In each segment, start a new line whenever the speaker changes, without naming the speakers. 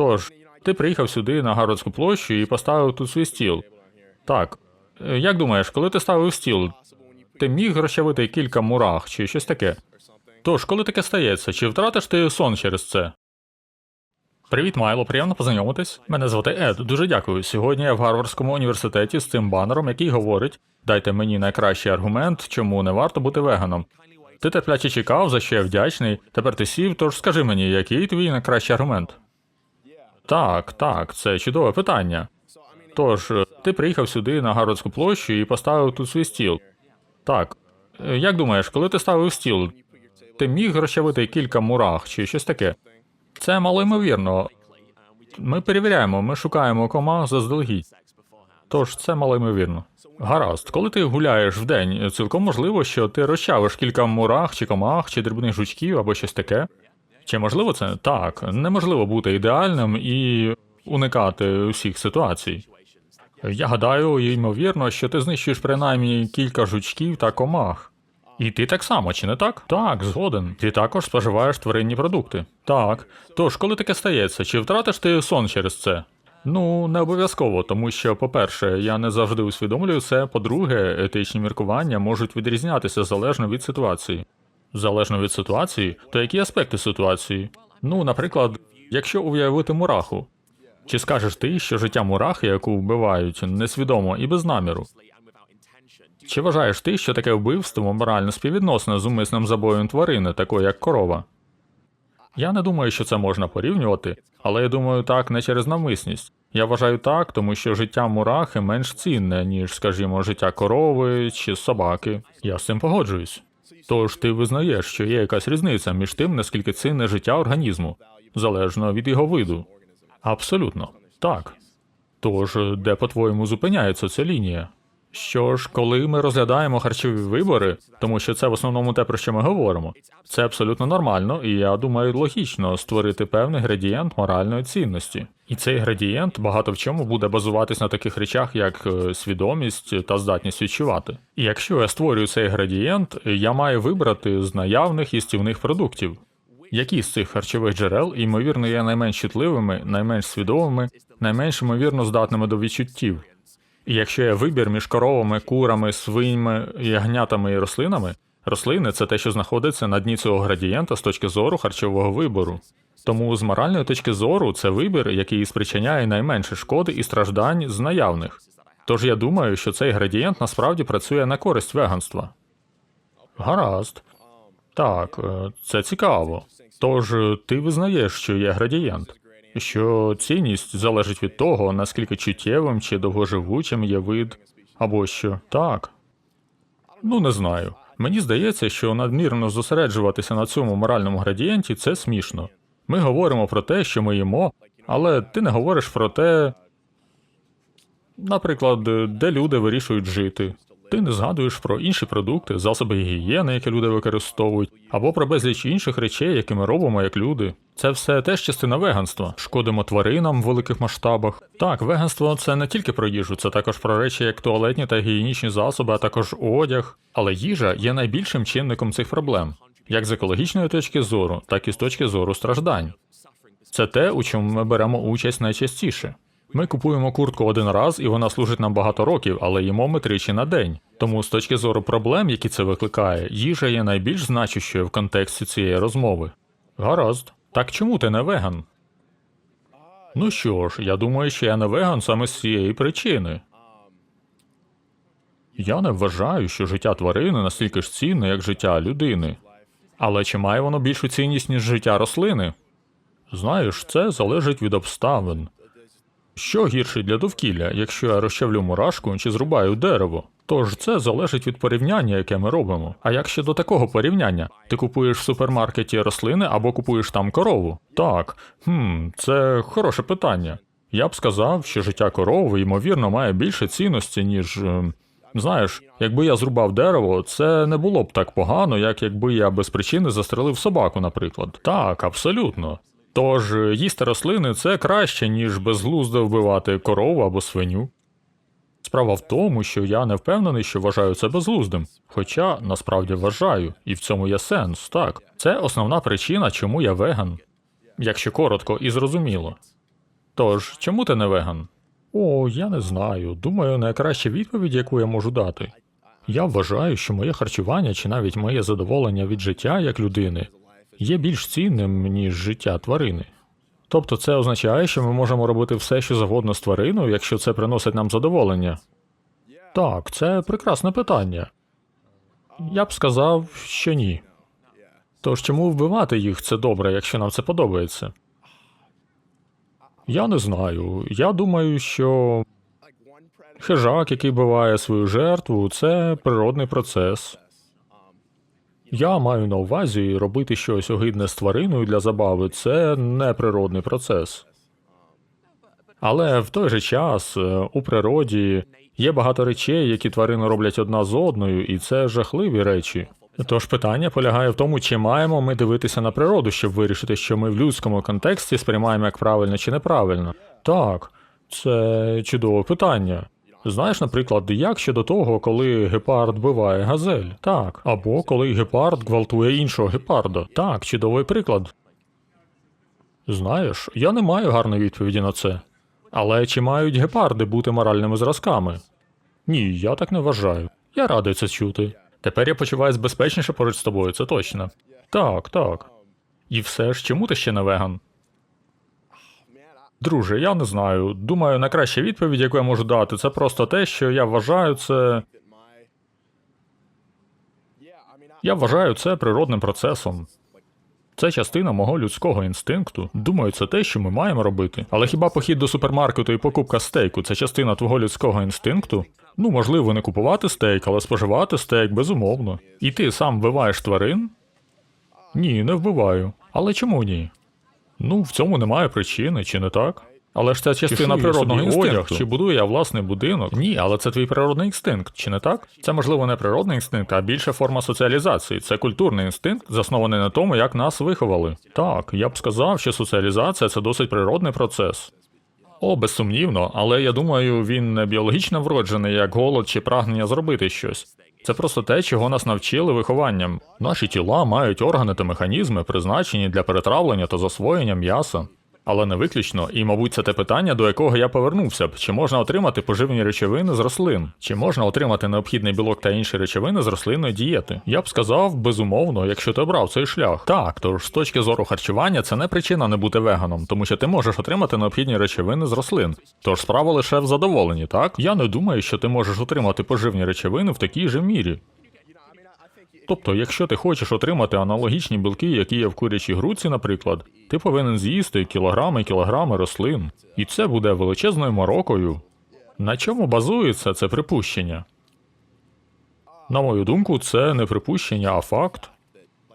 Тож, ти приїхав сюди на Гарвардську площу і поставив тут свій стіл. Так. Е, Як думаєш, коли ти ставив стіл, ти міг розчавити кілька мурах чи щось таке? Тож, коли таке стається, чи втратиш ти сон через це? Привіт, Майло, приємно познайомитись. Мене звати Ед. Дуже дякую. Сьогодні я в Гарвардському університеті з цим банером, який говорить: дайте мені найкращий аргумент, чому не варто бути веганом. Ти терпляче чекав, за що я вдячний. Тепер ти сів, тож скажи мені, який твій найкращий аргумент? Так, так, це чудове питання. Тож, е, ти приїхав сюди на Гарвардську площу і поставив тут свій стіл. Так. Е, Як думаєш, коли ти ставив стіл, ти міг розчавити кілька мурах чи щось таке? Це малоймовірно. Ми перевіряємо, ми шукаємо комах заздалегідь. Тож це малоймовірно. Гаразд, коли ти гуляєш вдень, цілком можливо, що ти розчавиш кілька мурах чи комах, чи дрібних жучків або щось таке. Чи можливо це? Так, неможливо бути ідеальним і уникати усіх ситуацій. Я гадаю, ймовірно, що ти знищуєш принаймні кілька жучків та комах. І ти так само, чи не так? Так, згоден. Ти також споживаєш тваринні продукти. Так. Тож, коли таке стається, чи втратиш ти сон через це? Ну, не обов'язково, тому що, по-перше, я не завжди усвідомлюю це. По-друге, етичні міркування можуть відрізнятися залежно від ситуації. Залежно від ситуації, то які аспекти ситуації? Ну, наприклад, якщо уявити мураху, чи скажеш ти, що життя мурахи, яку вбивають, несвідомо і без наміру? Чи вважаєш ти, що таке вбивство морально співвідносне з умисним забоєм тварини, такої як корова? Я не думаю, що це можна порівнювати, але я думаю так не через навмисність. Я вважаю так, тому що життя мурахи менш цінне, ніж, скажімо, життя корови чи собаки. Я з цим погоджуюсь. Тож ти визнаєш, що є якась різниця між тим, наскільки цінне життя організму, залежно від його виду. Абсолютно, так. Тож, де, по-твоєму, зупиняється ця лінія? Що ж, коли ми розглядаємо харчові вибори, тому що це в основному те, про що ми говоримо, це абсолютно нормально, і я думаю, логічно створити певний градієнт моральної цінності. І цей градієнт багато в чому буде базуватись на таких речах, як е, свідомість та здатність відчувати. І якщо я створюю цей градієнт, я маю вибрати з наявних їстівних продуктів. Які з цих харчових джерел, ймовірно, є найменш чутливими, найменш свідомими, найменш ймовірно здатними до відчуттів. Якщо є вибір між коровами, курами, свиньми, ягнятами і рослинами, рослини це те, що знаходиться на дні цього градієнта з точки зору харчового вибору. Тому з моральної точки зору це вибір, який спричиняє найменше шкоди і страждань з наявних. Тож я думаю, що цей градієнт насправді працює на користь веганства. Гаразд. Так, е, це цікаво. Тож ти визнаєш, що є градієнт, що цінність залежить від того, наскільки чуттєвим чи довгоживучим є вид, або що так. Ну, не знаю. Мені здається, що надмірно зосереджуватися на цьому моральному градієнті це смішно. Ми говоримо про те, що ми їмо, але ти не говориш про те, наприклад, де люди вирішують жити. Ти не згадуєш про інші продукти, засоби гігієни, які люди використовують, або про безліч інших речей, які ми робимо як люди. Це все теж частина веганства. Шкодимо тваринам в великих масштабах. Так, веганство це не тільки про їжу, це також про речі, як туалетні та гігієнічні засоби, а також одяг. Але їжа є найбільшим чинником цих проблем, як з екологічної точки зору, так і з точки зору страждань. Це те, у чому ми беремо участь найчастіше. Ми купуємо куртку один раз, і вона служить нам багато років, але їмо ми тричі на день. Тому з точки зору проблем, які це викликає, їжа є найбільш значущою в контексті цієї розмови. Гаразд. Так чому ти не веган? Ну що ж, я думаю, що я не веган саме з цієї причини. Я не вважаю, що життя тварини настільки ж цінне, як життя людини. Але чи має воно більшу цінність, ніж життя рослини? Знаєш, це залежить від обставин. Що гірше для довкілля, якщо я розчавлю мурашку чи зрубаю дерево? Тож це залежить від порівняння, яке ми робимо. А як щодо такого порівняння, ти купуєш в супермаркеті рослини або купуєш там корову? Так, хм, це хороше питання. Я б сказав, що життя корови, ймовірно, має більше цінності, ніж. ем, Знаєш, якби я зрубав дерево, це не було б так погано, як якби я без причини застрелив собаку, наприклад. Так, абсолютно. Тож е, їсти рослини це краще, ніж безглуздо вбивати корову або свиню. Справа в тому, що я не впевнений, що вважаю це безглуздим, хоча насправді вважаю, і в цьому є сенс, так. Це основна причина, чому я веган. Якщо коротко і зрозуміло. Тож, чому ти не веган? О, я не знаю. Думаю, найкраща відповідь, яку я можу дати. Я вважаю, що моє харчування чи навіть моє задоволення від життя як людини є більш цінним, ніж життя тварини. Тобто це означає, що ми можемо робити все, що завгодно з твариною, якщо це приносить нам задоволення. Так, це прекрасне питання. Я б сказав, що ні. Тож чому вбивати їх це добре, якщо нам це подобається? Я не знаю. Я думаю, що хижак, який биває свою жертву, це природний процес. Я маю на увазі робити щось огидне з твариною для забави це не природний процес. Але в той же час е, у природі є багато речей, які тварини роблять одна з одною, і це жахливі речі. Тож питання полягає в тому, чи маємо ми дивитися на природу, щоб вирішити, що ми в людському контексті сприймаємо як правильно чи неправильно. Так, це чудове питання. Знаєш, наприклад, як щодо того, коли гепард биває газель? Так. Або коли гепард гвалтує іншого гепарда. Так, чудовий приклад. Знаєш, я не маю гарної відповіді на це. Але чи мають гепарди бути моральними зразками? Ні, я так не вважаю. Я радий це чути. Тепер я почуваюся безпечніше поруч з тобою, це точно. Так, так. І все ж, чому ти ще не веган? Друже, я не знаю. Думаю, найкраща відповідь, яку я можу дати, це просто те, що я вважаю це. Я вважаю це природним процесом. Це частина мого людського інстинкту. Думаю, це те, що ми маємо робити. Але хіба похід до супермаркету і покупка стейку це частина твого людського інстинкту? Ну, можливо, не купувати стейк, але споживати стейк безумовно. І ти сам вбиваєш тварин? Ні, не вбиваю. Але чому ні? Ну, в цьому немає причини, чи не так? Але ж це частина
шию
природного інстинкту.
одяг,
Чи будую я власний будинок? Ні, але це твій природний інстинкт, чи не так? Це можливо не природний інстинкт, а більше форма соціалізації. Це культурний інстинкт, заснований на тому, як нас виховали. Так, я б сказав, що соціалізація це досить природний процес. О, безсумнівно, але я думаю, він не біологічно вроджений, як голод чи прагнення зробити щось. Це просто те, чого нас навчили вихованням. Наші тіла мають органи та механізми, призначені для перетравлення та засвоєння м'яса. Але не виключно, і, мабуть, це те питання, до якого я повернувся б: чи можна отримати поживні речовини з рослин, чи можна отримати необхідний білок та інші речовини з рослинної дієти? Я б сказав, безумовно, якщо ти обрав цей шлях. Так, тож з точки зору харчування це не причина не бути веганом, тому що ти можеш отримати необхідні речовини з рослин. Тож справа лише в задоволенні, так? Я не думаю, що ти можеш отримати поживні речовини в такій же мірі. Тобто, якщо ти хочеш отримати аналогічні білки, які є в курячій грудці, наприклад, ти повинен з'їсти кілограми кілограми рослин. І це буде величезною морокою. На чому базується це припущення? На мою думку, це не припущення, а факт.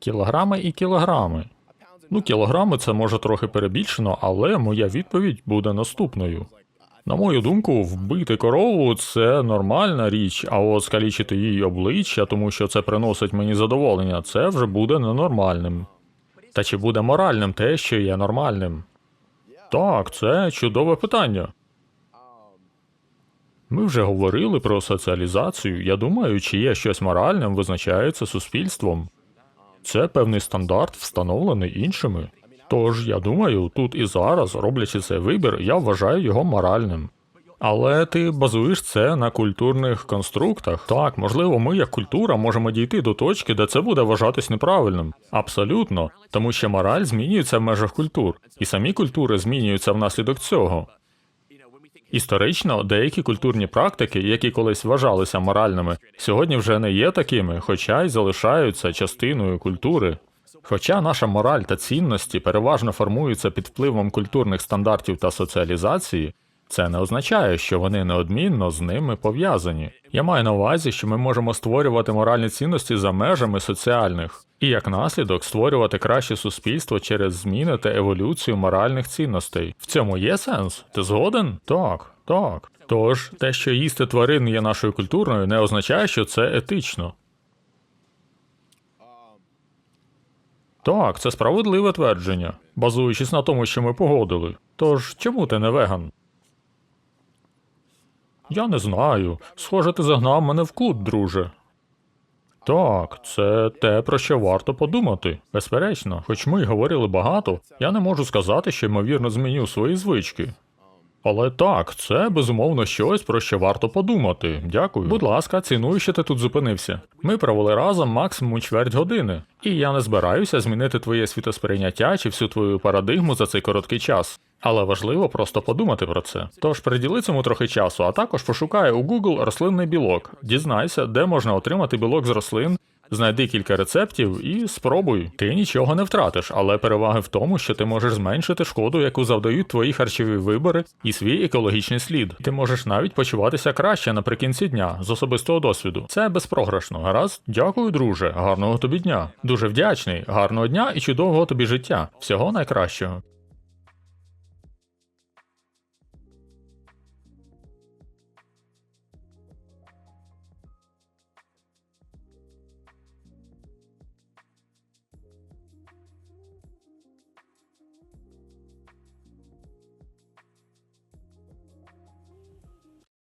Кілограми і кілограми. Ну, кілограми це може трохи перебільшено, але моя відповідь буде наступною. На мою думку, вбити корову це нормальна річ, а от скалічити її обличчя, тому що це приносить мені задоволення, це вже буде ненормальним. Та чи буде моральним те, що є нормальним? Так, це чудове питання. Ми вже говорили про соціалізацію. Я думаю, чи є щось моральним, визначається суспільством. Це певний стандарт, встановлений іншими. Тож, я думаю, тут і зараз, роблячи цей вибір, я вважаю його моральним. Але ти базуєш це на культурних конструктах. Так, можливо, ми, як культура, можемо дійти до точки, де це буде вважатись неправильним. Абсолютно, тому що мораль змінюється в межах культур, і самі культури змінюються внаслідок цього. Історично, деякі культурні практики, які колись вважалися моральними, сьогодні вже не є такими, хоча й залишаються частиною культури. Хоча наша мораль та цінності переважно формуються під впливом культурних стандартів та соціалізації, це не означає, що вони неодмінно з ними пов'язані. Я маю на увазі, що ми можемо створювати моральні цінності за межами соціальних, і як наслідок створювати краще суспільство через зміни та еволюцію моральних цінностей. В цьому є сенс? Ти згоден? Так, так. Тож, те, що їсти тварин є нашою культурною, не означає, що це етично. Так, це справедливе твердження, базуючись на тому, що ми погодили. Тож, чому ти не веган? Я не знаю. Схоже, ти загнав мене в кут, друже. Так, це те, про що варто подумати. Безперечно, хоч ми й говорили багато, я не можу сказати, що ймовірно зміню свої звички. Але так, це безумовно щось, про що варто подумати. Дякую. Будь ласка, ціную, що ти тут зупинився. Ми провели разом максимум чверть години, і я не збираюся змінити твоє світосприйняття чи всю твою парадигму за цей короткий час. Але важливо просто подумати про це. Тож приділи цьому трохи часу, а також пошукай у Google рослинний білок. Дізнайся, де можна отримати білок з рослин. Знайди кілька рецептів і спробуй. Ти нічого не втратиш, але переваги в тому, що ти можеш зменшити шкоду, яку завдають твої харчові вибори і свій екологічний слід. Ти можеш навіть почуватися краще наприкінці дня з особистого досвіду. Це безпрограшно. Гаразд, дякую, друже. Гарного тобі дня. Дуже вдячний. Гарного дня і чудового тобі життя. Всього найкращого.